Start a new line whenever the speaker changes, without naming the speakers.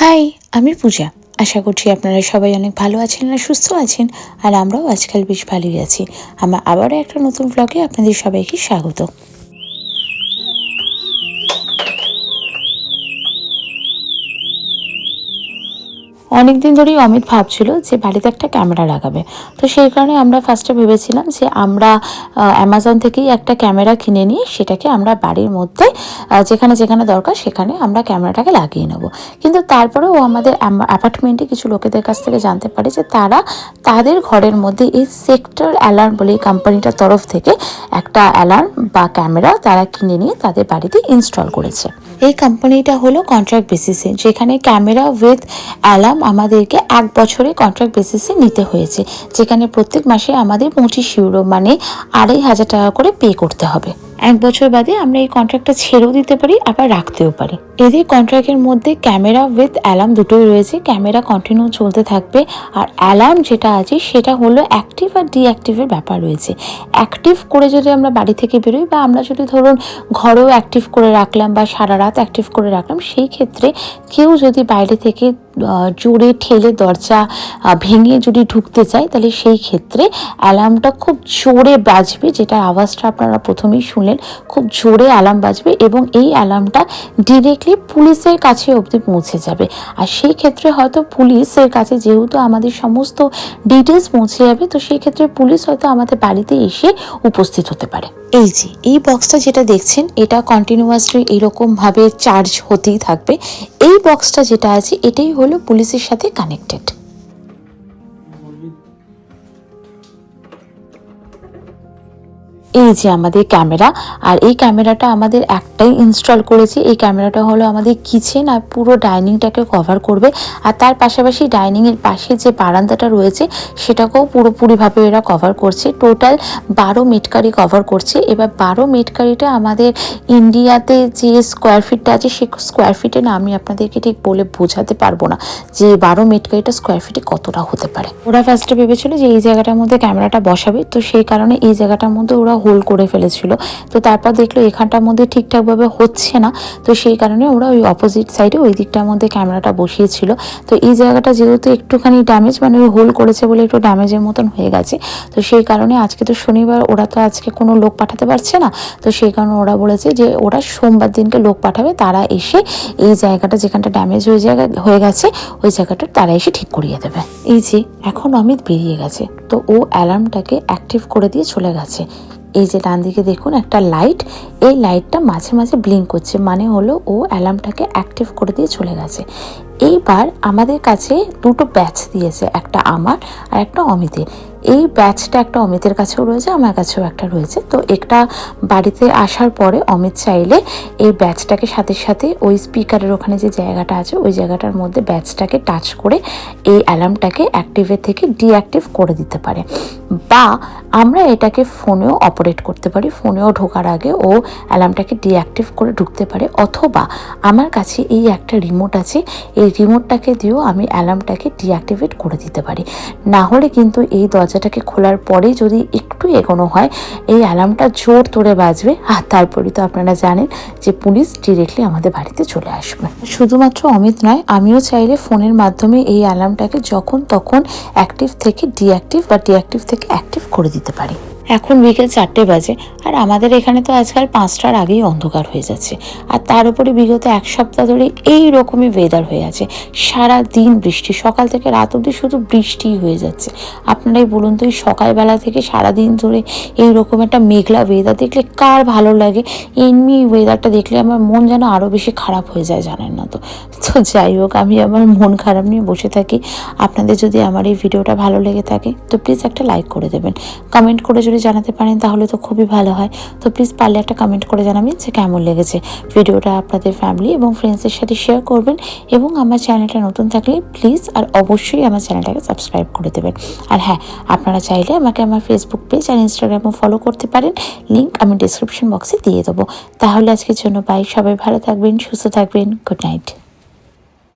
High, আমি পূজা। আশা করছি আপনারা সবাই অনেক ভালো আছেন আর সুস্থ আছেন, আর আমরাও আজকাল বেশ ভালোই আছি। আমরা আবারও একটা নতুন ব্লগে আপনাদের সবাইকে স্বাগত। অনেক দিন ধরেই অমিত ভাবছিল যে বাড়িতে একটা ক্যামেরা লাগাবে। তো সেই কারণে আমরা ফার্স্টে ভেবেছিলাম যে আমরা অ্যামাজন থেকেই একটা ক্যামেরা কিনে নিয়ে সেটাকে আমরা বাড়ির মধ্যে যেখানে যেখানে দরকার সেখানে আমরা ক্যামেরাটাকে লাগিয়ে নেব। কিন্তু তারপরে ও আমাদের অ্যাপার্টমেন্টে কিছু লোকেদের কাছ থেকে জানতে পারে যে তারা তাদের ঘরের মধ্যে এই সেক্টর অ্যালার্ম বলে এই কোম্পানিটার তরফ থেকে একটা অ্যালার্ম বা ক্যামেরা তারা কিনে নিয়ে তাদের বাড়িতে ইনস্টল করেছে। এই কোম্পানিটা হলো কন্ট্রাক্ট বেসিসে যেখানে ক্যামেরা উইথ অ্যালার্ম আমাদেরকে এক বছরে কন্ট্রাক্ট বেসিসে নিতে হয়েছে। যেখানে প্রত্যেক মাসে আমাদের পঁচিশ ইউরো মানে আড়াই হাজার টাকা করে পে করতে হবে। এক বছর বাদে আমরা এই কন্ট্রাক্টটা ছেড়েও দিতে পারি, আবার রাখতেও পারি। এদের কন্ট্রাক্টের মধ্যে ক্যামেরা উইথ অ্যালার্ম দুটোই রয়েছে। ক্যামেরা কন্টিনিউ চলতে থাকবে, আর অ্যালার্ম যেটা আছে, সেটা হলো অ্যাক্টিভ আর ডিঅ্যাক্টিভের ব্যাপার রয়েছে। অ্যাক্টিভ করে যদি আমরা বাড়ি থেকে বেরোই, বা আমরা যদি ধরুন ঘরেও অ্যাক্টিভ করে রাখলাম, বা সারা রাত অ্যাক্টিভ করে রাখলাম, সেই ক্ষেত্রে কেউ যদি বাইরে থেকে জোরে ঠেলে দরজা ভেঙে যদি ঢুকতে চায়, তাহলে সেই ক্ষেত্রে অ্যালার্মটা খুব জোরে বাজবে, যেটার আওয়াজটা আপনারা প্রথমেই শুনলেন, খুব জোরে অ্যালার্ম বাজবে এবং এই অ্যালার্মটা ডিরেক্টলি পুলিশের কাছে অবধি পৌঁছে যাবে। আর সেই ক্ষেত্রে হয়তো পুলিশের কাছে যেহেতু আমাদের সমস্ত ডিটেলস পৌঁছে যাবে, তো সেই ক্ষেত্রে পুলিশ হয়তো আমাদের বাড়িতে এসে উপস্থিত হতে পারে। এই যে, এই বক্সটা যেটা দেখছেন, এটা কন্টিনিউয়াসলি এরকমভাবে চার্জ হতেই থাকবে এই বক্সটা যেটা আছে এটাই হলো পুলিশের সাথে কানেক্টেড এই যে আমাদের ক্যামেরা, আর এই ক্যামেরাটা আমাদের একটাই ইনস্টল করেছি। এই ক্যামেরাটা হলো আমাদের কিচেন আর পুরো ডাইনিংটাকে কভার করবে। আর তার পাশাপাশি ডাইনিংয়ের পাশে যে বারান্দাটা রয়েছে, সেটাকেও পুরোপুরিভাবে এরা কভার করছে। টোটাল বারো মেটকারি কভার করছে। এবার বারো মেটকারিটা আমাদের ইন্ডিয়াতে যে স্কোয়ার ফিটটা আছে, সে স্কোয়ার ফিটে না আমি আপনাদেরকে ঠিক বলে বোঝাতে পারব না যে বারো মেটকারিটা স্কোয়ার ফিটে কতটা হতে পারে। ওরা ফার্স্টে ভেবেছিল যে এই জায়গাটার মধ্যে ক্যামেরাটা বসাবে। তো সেই কারণে এই জায়গাটার মধ্যে ওরা হোল করে ফেলেছিল। তো তারপর দেখল এখানটার মধ্যে ঠিকঠাকভাবে হচ্ছে না। তো সেই কারণে ওরা ওই অপোজিট সাইডে ওই দিকটার মধ্যে ক্যামেরাটা বসিয়েছিল। তো এই জায়গাটা যেহেতু একটুখানি ড্যামেজ মানে ওই হোল করেছে বলে একটু ড্যামেজের মতন হয়ে গেছে। তো সেই কারণে আজকে তো শনিবার, ওরা তো আজকে কোনো লোক পাঠাতে পারছে না। তো সেই কারণে ওরা বলেছে যে ওরা সোমবার দিনকে লোক পাঠাবে, তারা এসে এই জায়গাটা যেখানটা ড্যামেজ হয়ে জায়গা, হয়ে গেছে, ওই জায়গাটা তারা এসে ঠিক করিয়ে দেবে। এই যে, এখন অমিত বেরিয়ে গেছে। তো ও অ্যালার্মটাকে অ্যাক্টিভ করে দিয়ে চলে গেছে। এই যে ডান দিকে দেখুন একটা লাইট, এই লাইটটা মাঝে মাঝে ব্লিঙ্ক করছে মানে হলো ও অ্যালার্মটাকে অ্যাক্টিভ করে দিয়ে চলে গেছে। এইবার আমাদের কাছে দুটো ব্যাচ দিয়েছে, একটা আমার আর একটা অমিতের। এই ব্যাচটা একটা অমিতের কাছেও রয়েছে, আমার কাছেও একটা রয়েছে। তো একটা বাড়িতে আসার পরে অমিত চাইলে এই ব্যাচটাকে সাথে সাথে ওই স্পিকারের ওখানে যে জায়গাটা আছে, ওই জায়গাটার মধ্যে ব্যাচটাকে টাচ করে এই অ্যালার্মটাকে অ্যাক্টিভের থেকে ডিঅ্যাক্টিভ করে দিতে পারে। বা আমরা এটাকে ফোনেও অপারেট করতে পারি, ফোনেও ঢোকার আগে ও অ্যালার্মটাকে ডিঅ্যাক্টিভ করে ঢুকতে পারে, অথবা আমার কাছে এই একটা রিমোট আছে, এই রিমোটটাকে দিয়েও আমি অ্যালার্মটাকে ডিঅ্যাক্টিভেট করে দিতে পারি। না হলে কিন্তু এই দরজাটাকে খোলার পরে যদি একটু এগোনো হয়। এই অ্যালার্মটা জোর ধরে বাজবে। আর তারপরে তো আপনারা জানেন যে পুলিশ ডিরেক্টলি আমাদের বাড়িতে চলে আসবে। শুধুমাত্র অমিত নয়, আমিও চাইলে ফোনের মাধ্যমে এই অ্যালার্মটাকে যখন তখন অ্যাক্টিভ থেকে ডিঅ্যাক্টিভ বা ডিঅ্যাক্টিভ থেকে অ্যাক্টিভ করে দিতে পারি। এখন বিকেল চারটে বাজে, আর আমাদের এখানে তো আজকাল পাঁচটার আগেই অন্ধকার হয়ে যাচ্ছে। আর তার উপরে বিগত এক সপ্তাহ ধরে এই রকমই ওয়েদার হয়ে আছে। সারা দিন বৃষ্টি, সকাল থেকে রাত অবধি শুধু বৃষ্টিই হয়ে যাচ্ছে। আপনারাই বলুন তো, এই সকালবেলা থেকে সারা দিন ধরে এই রকম একটা মেঘলা ওয়েদার দেখলে কার ভালো লাগে? এমনি ওয়েদারটা দেখলে আমার মন যেন আরও বেশি খারাপ হয়ে যায়, জানেন না তো। তো যাই হোক, আমি আমার মন খারাপ নিয়ে বসে থাকি। আপনাদের যদি আমার এই ভিডিওটা ভালো লেগে থাকে, তো প্লিজ একটা লাইক করে দেবেন। কমেন্ট করে যদি জানাতে পারেন, তাহলে তো খুবই ভালো হয়। তো প্লিজ পারলে একটা কমেন্ট করে জানাবেন যে কেমন লেগেছে ভিডিওটা আপনাদের ফ্যামিলি এবং ফ্রেন্ডসের সাথে শেয়ার করবেন এবং আমার চ্যানেলটা নতুন থাকলে প্লিজ আর অবশ্যই আমার চ্যানেলটাকে সাবস্ক্রাইব করে দেবেন। আর হ্যাঁ আপনারা চাইলে আমাকে আমার ফেসবুক পেজ আর ইনস্টাগ্রামও ফলো করতে পারেন। লিঙ্ক আমি ডিসক্রিপশন বক্সে দিয়ে দেবো। তাহলে আজকের জন্য বাই সবাই ভালো থাকবেন, সুস্থ থাকবেন। Good night